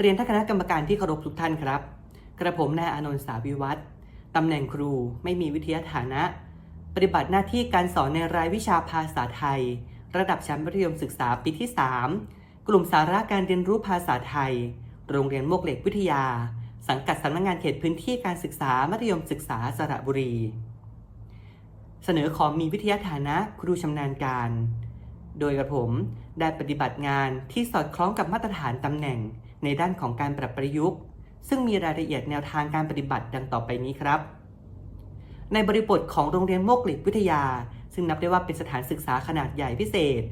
เรียนท่านคณะกรรมการที่เคารพทุกท่านครับ กระผมนายอานนท์สาวิวัฒน์ตำแหน่งครูไม่มีวิทยาฐานะ ปฏิบัติหน้าที่การสอนในรายวิชาภาษาไทย ระดับชั้นมัธยมศึกษาปีที่ 3 กลุ่มสาระการเรียนรู้ภาษาไทย โรงเรียนโมกเหล็กวิทยา สังกัดสำนักงานเขตพื้นที่การศึกษามัธยมศึกษาสระบุรี เสนอขอมีวิทยาฐานะครูชำนาญการ โดยกระผมได้ปฏิบัติงานที่สอดคล้องกับมาตรฐานตำแหน่ง ในด้านของการปรับประยุกต์ ซึ่งมีรายละเอียดแนวทางการปฏิบัติดังต่อไปนี้ครับ ในบริบทของโรงเรียนโมกเหล็กวิทยา ซึ่งนับได้ว่าเป็นสถานศึกษาขนาดใหญ่พิเศษ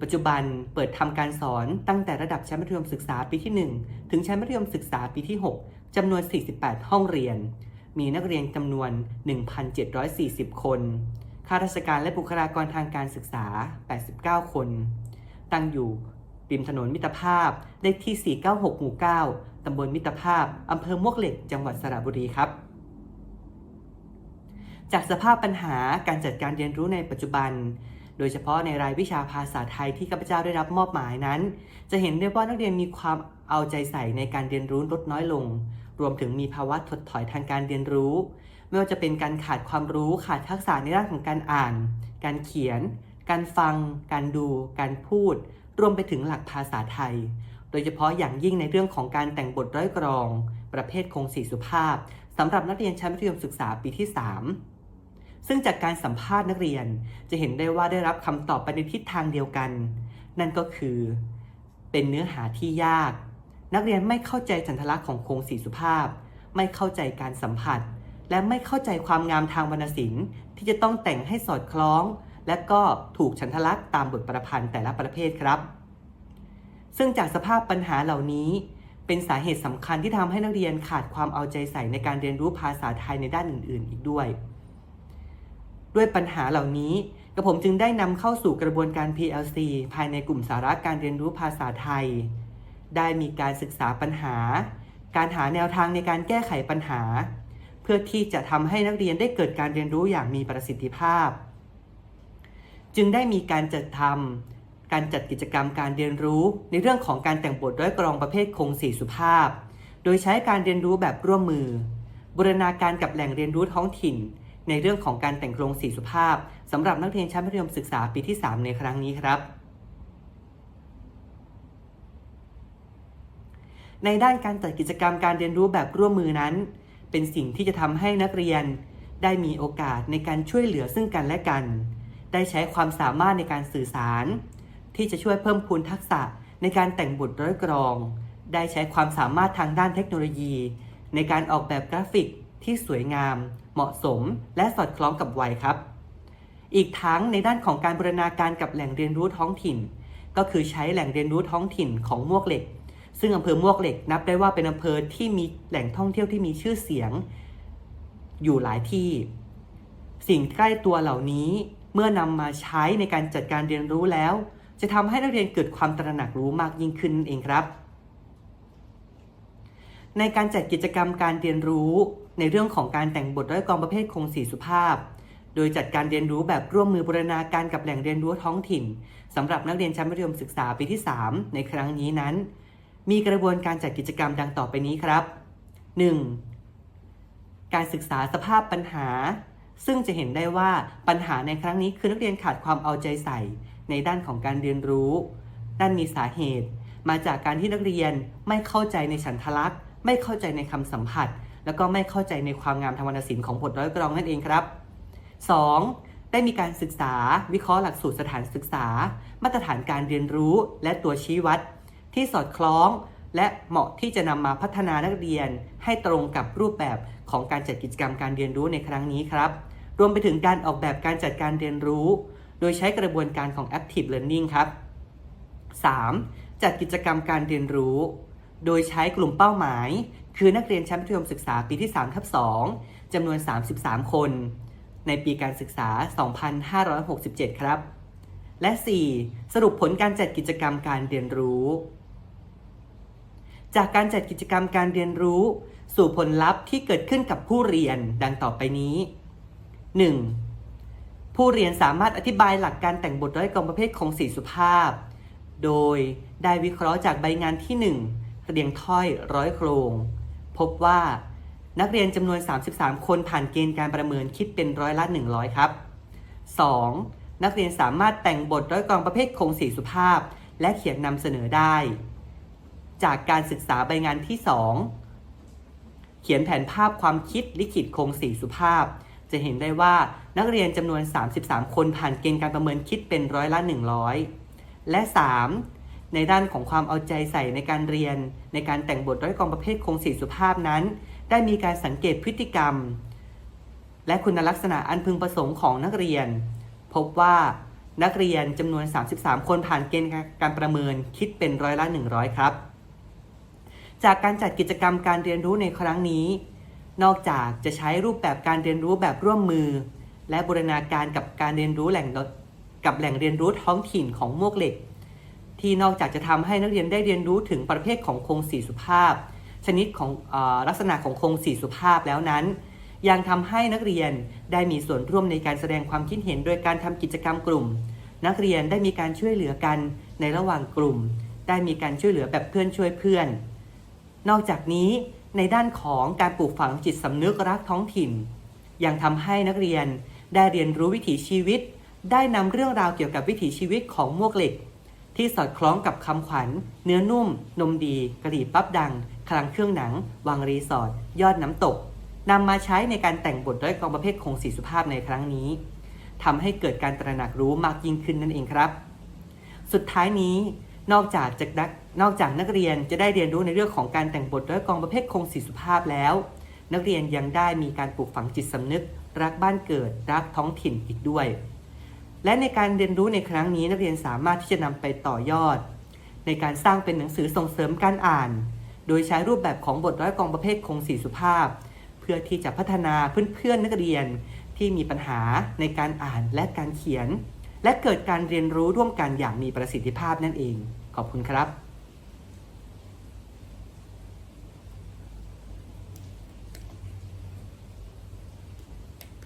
ปัจจุบันเปิดทำการสอนตั้งแต่ระดับชั้นมัธยมศึกษาปีที่ 1 ถึงชั้นมัธยมศึกษาปีที่ 6จำนวน 48 ห้องเรียน มีนักเรียนจำนวน 1,740 คนข้าราชการและบุคลากรทางการศึกษา 89 คน ตั้งอยู่ ริมถนนมิตรภาพเลขที่ 496 หมู่ 9 ตำบลมิตรภาพ อำเภอมวกเหล็ก จังหวัดสระบุรีครับ จากสภาพปัญหาการจัดการเรียนรู้ในปัจจุบัน โดยเฉพาะในรายวิชาภาษาไทยที่ข้าพเจ้าได้รับมอบหมายนั้น จะเห็นได้ว่านักเรียนมีความเอาใจใส่ในการเรียนรู้ลดน้อยลง รวมถึงมีภาวะถดถอยทางการเรียนรู้ ไม่ว่าจะเป็นการขาดความรู้ขาดทักษะในด้านของการอ่าน การเขียน การฟัง การดู การพูด รวมไปถึงหลักภาษาไทย โดยเฉพาะอย่างยิ่งในเรื่องของการแต่งบทร้อยกรอง ประเภทคงสีสุภาพสำหรับนักเรียนชั้นมัธยมศึกษาปีที่ 3 ซึ่งจากการสัมภาษณ์นักเรียนจะเห็นได้ว่าได้รับคำตอบไปในทิศทางเดียวกัน นั่นก็คือ เป็นเนื้อหาที่ยาก นักเรียนไม่เข้าใจฉันทลักษณ์ของโครงสีสุภาพ ไม่เข้าใจการสัมผัส และไม่เข้าใจความงามทางวรรณศิลป์ที่จะต้องแต่งให้สอดคล้อง และก็ถูกฉันทลักษณ์ตามบทประพันธ์แต่ละประเภทครับ ซึ่งจากสภาพปัญหาเหล่านี้เป็นสาเหตุสำคัญที่ทำให้นักเรียนขาดความเอาใจใส่ในการเรียนรู้ภาษาไทยในด้านอื่น ๆ อีกด้วย ด้วยปัญหาเหล่านี้กระผมจึงได้นำเข้าสู่กระบวนการ PLC ภายในกลุ่มสาระการเรียนรู้ภาษาไทย ได้มีการศึกษาปัญหา การหาแนวทางในการแก้ไขปัญหา เพื่อที่จะทำให้นักเรียนได้เกิดการเรียนรู้อย่างมีประสิทธิภาพ จึงได้มีการจัดทำการจัดกิจกรรมการเรียนรู้ในเรื่องของการแต่งบทร้อยกรองประเภทคงสีสุภาพ โดยใช้การเรียนรู้แบบร่วมมือ บูรณาการกับแหล่งเรียนรู้ท้องถิ่น ในเรื่องของการแต่งโครงสีสุภาพสำหรับนักเรียนชั้นมัธยมศึกษาปีที่ 3 ในครั้งนี้ครับ ในด้านการจัดกิจกรรมการเรียนรู้แบบร่วมมือนั้น เป็นสิ่งที่จะทำให้นักเรียนได้มีโอกาสในการช่วยเหลือซึ่งกันและกัน ได้ใช้ความสามารถในการสื่อสาร ที่จะช่วยเพิ่มพูนทักษะในการแต่งบทร้อยกรอง ได้ใช้ความสามารถทางด้านเทคโนโลยี ในการออกแบบกราฟิกที่สวยงาม เหมาะสม และสอดคล้องกับวัยครับ อีกทั้งในด้านของการบูรณาการกับแหล่งเรียนรู้ท้องถิ่น ก็คือใช้แหล่งเรียนรู้ท้องถิ่นของมวกเหล็ก ซึ่งอำเภอมวกเหล็กนับได้ว่าเป็นอำเภอที่มีแหล่งท่องเที่ยวที่มีชื่อเสียง อยู่หลายที่ สิ่งใกล้ตัวเหล่านี้ มื่อนำมาใช้ในการจัดการเรียนรู้แล้ว จะทำให้นักเรียนเกิดความตระหนักรู้มากยิ่งขึ้นเองครับ ในการจัดกิจกรรมการเรียนรู้ในเรื่องของการแต่งบทร้อยกองประเภทคงสีสุภาพ โดยจัดการเรียนรู้แบบร่วมมือบูรณาการกับแหล่งเรียนรู้ท้องถิ่นสำหรับนักเรียนชั้นมัธยมศึกษาปีที่ 3 ในครั้งนี้นั้น มีกระบวนการจัดกิจกรรมดังต่อไปนี้ครับ 1. การศึกษาสภาพปัญหา ซึ่งจะเห็นได้ว่าปัญหาในครั้งนี้คือนักเรียนขาดความเอาใจใส่ ในด้านของการเรียนรู้ ด้านมีสาเหตุ มาจากการที่นักเรียนไม่เข้าใจในฉันทลักษณ์ ไม่เข้าใจในคำสัมผัส แล้วก็ไม่เข้าใจในความงามทางวรรณศิลป์ของบทร้อยกรองนั่นเองครับ 2. ได้มีการศึกษา วิเคราะห์หลักสูตรสถานศึกษา มาตรฐานการเรียนรู้ และตัวชี้วัด ที่สอดคล้อง และเหมาะที่จะนำมาพัฒนานักเรียน ให้ตรงกับรูปแบบของการจัดกิจกรรมการเรียนรู้ในครั้งนี้ครับ รวมไปถึงการออกแบบการจัดการเรียนรู้ โดยใช้กระบวนการของ Active Learning ครับ 3. จัดกิจกรรมการเรียนรู้ โดยใช้กลุ่มเป้าหมาย คือนักเรียนชั้นมัธยมศึกษาปีที่3ทับ2จำนวน 33 คน ในปีการศึกษา 2567 ครับ และ 4. สรุปผลการจัดกิจกรรมการเรียนรู้ จากการจัดกิจกรรมการเรียนรู้ สู่ผลลัพธ์ที่เกิดขึ้นกับผู้เรียนดังต่อไปนี้ 1. ผู้เรียนสามารถอธิบายหลักการแต่งบทร้อยกรองประเภทของสีสุภาพ โดยได้วิเคราะห์จากใบงานที่เรียงถ้อยร้อยโครง พบว่านักเรียนจำนวน 33 คนผ่านเกณฑ์การประเมินคิดเป็นร้อยละ 100 ครับ 2. นักเรียนสามารถแต่งบทร้อยกรองประเภทคงสีสุภาพ และเขียนนำเสนอได้ จากการศึกษาใบงานที่ 2 เขียนแผนภาพความคิดลิขิตโครงสีสุภาพ จะเห็นได้ว่านักเรียนจำนวน 33 คนผ่านเกณฑ์การประเมินคิดเป็นร้อยละ 100 และ 3. ในด้านของความเอาใจใส่ในการเรียน ในการแต่งบทร้อยกรองประเภทโครงสีสุภาพนั้น ได้มีการสังเกตพฤติกรรม และคุณลักษณะอันพึงประสงค์ของนักเรียน พบว่านักเรียนจำนวน 33 คนผ่านเกณฑ์การประเมินคิดเป็นร้อยละ 100 ครับ จากการจัดกิจกรรมการเรียนรู้ในครั้งนี้ นอกจากจะใช้รูปแบบการเรียนรู้แบบร่วมมือ และบูรณาการกับการเรียนรู้แหล่งกับแหล่งเรียนรู้ท้องถิ่นของมวกเหล็ก ที่นอกจากจะทำให้นักเรียนได้เรียนรู้ถึงประเภทของโครงสีสุภาพ ชนิดของอลักษณะของโครงสีสุภาพแล้วนั้น ยังทำให้นักเรียนได้มีส่วนร่วมในการแสดงความคิดเห็น โดยการทำกิจกรรมกลุ่ม นักเรียนได้มีการช่วยเหลือกันในระหว่างกลุ่ม ได้มีการช่วยเหลือแบบเพื่อนช่วยเพื่อน นอกจากนี้ในด้านของการปลูกฝังจิตสำนึกรักท้องถิ่น ยังทำให้นักเรียนได้เรียนรู้วิถีชีวิต ได้นำเรื่องราวเกี่ยวกับวิถีชีวิตของมวกเหล็ก ที่สอดคล้องกับคำขวัญ เนื้อนุ่ม นมดีกะหรี่ปั๊บดังคลังเครื่องหนัง วังรีสอร์ทยอดน้ำตกนำมาใช้ในการแต่งบทร้อยกองประเภทคงสีสุภาพในครั้งนี้ทำให้เกิดการตระหนักรู้มากยิ่งขึ้นนั่นเองครับ สุดท้ายนี้ นอกจากจะนักนอกจากนักเรียนจะได้เรียนรู้ในเรื่องของการแต่งบทร้อยกองประเภทคงสีสุภาพแล้ว นักเรียนยังได้มีการปลูกฝังจิตสำนึก รักบ้านเกิด รักท้องถิ่นอีกด้วย และในการเรียนรู้ในครั้งนี้นักเรียนสามารถที่จะนำไปต่อยอด ในการสร้างเป็นหนังสือส่งเสริมการอ่าน โดยใช้รูปแบบของบทร้อยกองประเภทคงสีสุภาพ เพื่อที่จะพัฒนาเพื่อนๆนักเรียนที่มีปัญหาในการอ่านและการเขียน และเกิดการเรียนรู้ร่วมกันอย่างมีประสิทธิภาพนั่นเอง ขอบคุณครับ